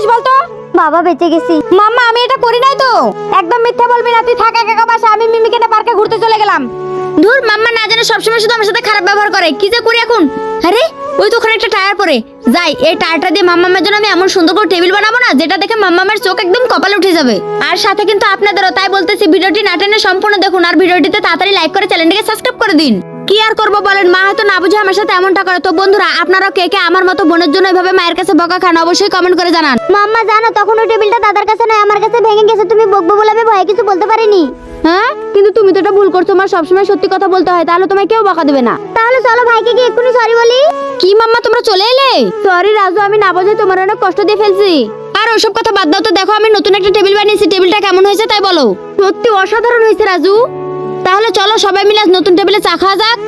করছিস বলতো? বাবা বেঁচে গেছি। মাম্মা আমি এটা করি নাই তো। একদম মিথ্যা বলবি না তুই থাক একা একা বাসা আমি মিমিকে না পার্কে ঘুরতে চলে গেলাম। ধুর মাম্মা না জানে সবসময় শুধু আমার সাথে খারাপ ব্যবহার করে। কি যে করি এখন? আরে ওই তো ওখানে একটা টায়ার পরে যাই এই টায়ারটা দিয়ে মাম্মামের জন্য আমি এমন সুন্দর করে টেবিল বানাবো না যেটা দেখে মাম্মামের চোখ একদম কপালে উঠে যাবে। আর সাথে কিন্তু আপনাদেরও তাই বলতেছি ভিডিওটি না টেনে সম্পূর্ণ দেখুন আর ভিডিওটিতে তাড়াতাড়ি লাইক করে চ্যানেলটিকে সাবস্ক্রাইব করে দিন। কি আর করব বলেন? মা হয়তো না বুঝে আমার সাথে এমনটা করে। তো বন্ধুরা আপনারাও কে কে আমার মতো বোনের জন্য এভাবে মায়ের কাছে বকা খান অবশ্যই কমেন্ট করে জানান। মাম্মা জানো তখন ওই টেবিলটা দাদার কাছে নয় আমার কাছে ভেঙে গেছে। তুমি বকবো বলে আমি ভয়ে কিছু বলতে পারিনি। হ্যাঁ? কিন্তু তুমি তো এটা ভুল করছ আমার সবসময় সত্যি কথা বলতে হয় তাহলে তোমায় কেউ বকা দেবে না। তাহলে চলো ভাইকে গিয়ে এক্ষুনি সরি বলি। কি মাম্মা তোমরা চলে এলে? সরি রাজু আমি না বোঝাই তোমার অনেক কষ্ট দিয়ে ফেলছি। আর ওসব কথা বাদ দাও তো দেখো আমি নতুন একটা টেবিল বানিয়েছি টেবিলটা কেমন হয়েছে তাই বলো। সত্যি অসাধারণ হয়েছে রাজু। তাহলে চলো সবাই মিলে নতুন টেবিলে চা খাওয়া যাক।